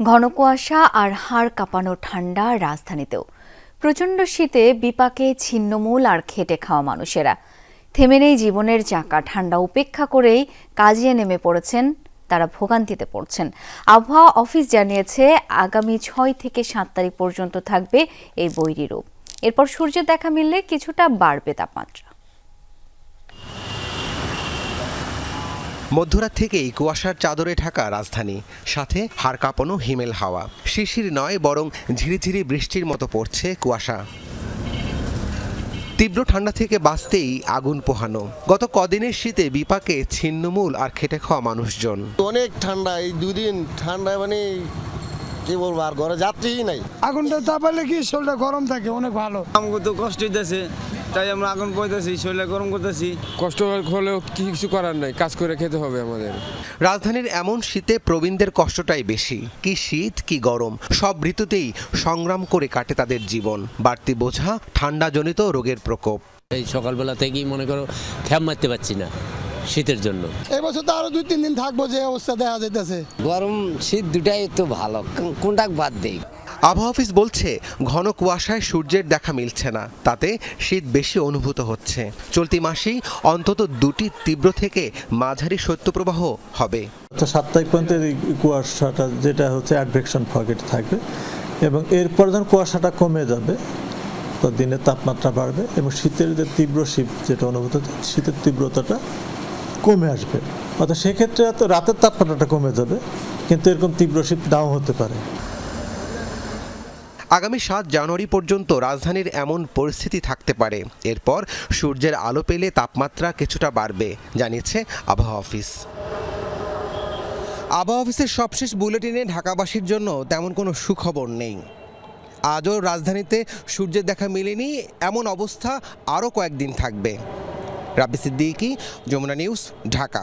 ঘন কুয়াশা আর হাড় কাঁপানো ঠান্ডা রাজধানীতেও। প্রচণ্ড শীতে বিপাকে ছিন্নমূল আর খেটে খাওয়া মানুষেরা। থেমে নেই জীবনের চাকা, ঠান্ডা উপেক্ষা করেই কাজে নেমে পড়েছেন, তারা ভোগান্তিতে পড়ছেন। আবহাওয়া অফিস জানিয়েছে, আগামী ছয় থেকে সাত তারিখ পর্যন্ত থাকবে এই বৈরী রূপ। এরপর সূর্যের দেখা মিললে কিছুটা বাড়বে তাপমাত্রা। মধ্যরাত থেকেই কুয়াশার চাদরে ঢাকা রাজধানী। সাথে হাড় কাঁপানো হিমেল হাওয়া। শিশির নয় বরং ঝিরিঝিরি বৃষ্টির মতো পড়ছে কুয়াশা। তীব্র ঠান্ডা থেকে বাঁচতেই আগুন পোহানো। গত কদিনের শীতে বিপাকে ছিন্নমূল আর খেটে খাওয়া মানুষজন। অনেক ঠান্ডা এই দুদিন ঠান্ডায় মানে কি বলব আর ঘরে যাত্রীই নাই। আগুনটা চাপালে কি শরীরটা গরম থাকে? অনেক ভালো। আমাকে তো কষ্ট হইতেছে। তাই আমরা আগুন পড়তেছি শরীরে গরম করতেছি। কষ্ট হলেও কিছু করার নাই কাজ করে খেতে হবে আমাদের। রাজধানীর এমন শীতে প্রবীণদের কষ্টটাই বেশি। কি শীত কি গরম সব ঋতুতেই সংগ্রাম করে কাটে তাদের জীবন। বাড়তি বোঝা ঠান্ডাজনিত রোগের প্রকোপ। এই সকালবেলা থেকেই মনে করো খ্যাপ মারতে পারছি না শীতের জন্য। এই বছর তো আরও দুই তিন দিন থাকব যে অবস্থা দেখা যেতেছে গরম শীত দুটাই তো ভালো কোনটা বাদ দেই? আবহাওয়া অফিস বলছে, ঘন কুয়াশায় সূর্যের দেখা মিলছে না। তাতে শীত বেশি অনুভূত হচ্ছে। চলতি মাসেই অন্তত দুটি তীব্র থেকে মাঝারি শৈত্যপ্রবাহ হবে। সাত তারিখ পর্যন্ত কুয়াশাটা যেটা হচ্ছে অ্যাডভেকশন ফগেট থাকবে এবং এরপর যখন কুয়াশাটা কমে যাবে, তো দিনের তাপমাত্রা বাড়বে এবং শীতের যে তীব্র শীত যেটা অনুভূত শীতের তীব্রতাটা কমে আসবে। অর্থাৎ সেক্ষেত্রে রাতের তাপমাত্রাটা কমে যাবে, কিন্তু এরকম তীব্র শীত নাও হতে পারে। আগামী সাত জানুয়ারি পর্যন্ত রাজধানীর এমন পরিস্থিতি থাকতে পারে। এরপর সূর্যের আলো পেলে তাপমাত্রা কিছুটা বাড়বে, জানিয়েছে আবহাওয়া অফিস। আবহাওয়া অফিসের সবশেষ বুলেটিনে ঢাকাবাসীর জন্য তেমন কোনো সুখবর নেই। আজও রাজধানীতে সূর্যের দেখা মেলেনি, এমন অবস্থা আরও কয়েকদিন থাকবে। রাব্বি সিদ্দিকি, যমুনা নিউজ, ঢাকা।